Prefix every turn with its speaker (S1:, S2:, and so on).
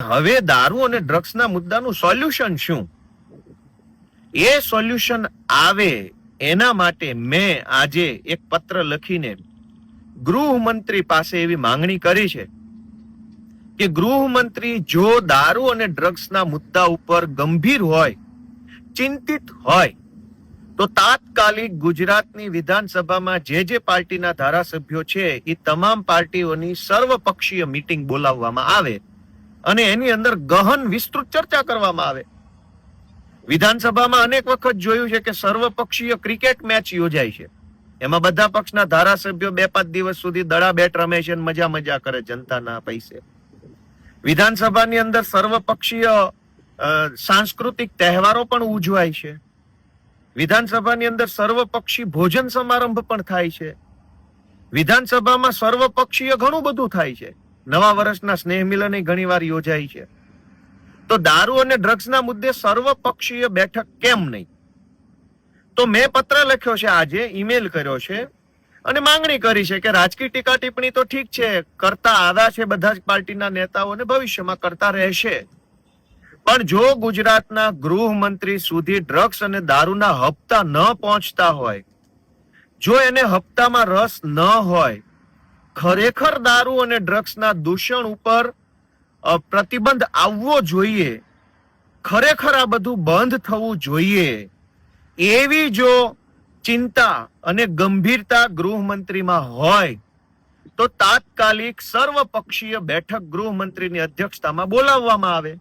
S1: હવે દારૂ અને ડ્રગ્સના મુદ્દાનું સોલ્યુશન શું? એ સોલ્યુશન આવે એના માટે મેં આજે એક પત્ર લખીને ગૃહમંત્રી પાસે એવી માંગણી કરી છે કે ગૃહમંત્રી જો દારૂ અને ડ્રગ્સના મુદ્દા ઉપર ગંભીર હોય, ચિંતિત હોય, તો તાત્કાલિક ગુજરાતની વિધાનસભામાં જે જે પાર્ટીના ધારાસભ્યો છે, એ તમામ પાર્ટીઓની સર્વપક્ષીય મીટિંગ બોલાવવામાં આવે. અને એની અંદર ગહન વિસ્તૃત ચર્ચા કરવામાં આવે. વિધાનસભામાં અનેક વખત જોયું છે કે સર્વપક્ષીય ક્રિકેટ મેચ યોજાય છે. એમાં બધા પક્ષના ધારાસભ્યો બે પાંચ દિવસ સુધી દડા બેટ રમે છે મજા મજા કરે જનતાના પૈસે. વિધાનસભાની અંદર સર્વપક્ષીય સાંસ્કૃતિક તહેવારો પણ ઉજવાય છે. વિધાનસભાની અંદર સર્વપક્ષી ભોજન સમારંભ પણ થાય છે. વિધાનસભામાં સર્વપક્ષીય ઘણું બધું થાય છે. નવા વર્ષના સ્નેહ મિલન ઘણી વાર યોજાય છે. તો દારૂ અને ડ્રગ્સના મુદ્દે સર્વપક્ષીય બેઠક કેમ નહીં? તો મેં પત્ર લખ્યો છે, આજે ઈમેલ કર્યો છે અને માંગણી કરી છે કે રાજકીય ટીકા ટિપ્પણી તો ઠીક છે, કરતા આવ્યા છે બધા જ પાર્ટીના નેતાઓ અને ભવિષ્યમાં કરતા રહેશે. પણ જો ગુજરાતના ગૃહમંત્રી સુધી ડ્રગ્સ અને દારૂના હપ્તા ન પહોંચતા હોય, જો એને હપ્તામાં રસ ન હોય ખરેખર દારૂ અને ડ્રગ્સના દૂષણ ઉપર પ્રતિબંધ આવવો જોઈએ. ખરેખર આ બધું બંધ થવું જોઈએ. એવી જો ચિંતા અને ગંભીરતા ગૃહમંત્રીમાં હોય, તો તાત્કાલિક સર્વપક્ષીય બેઠક ગૃહમંત્રીની અધ્યક્ષતામાં બોલાવવામાં આવે.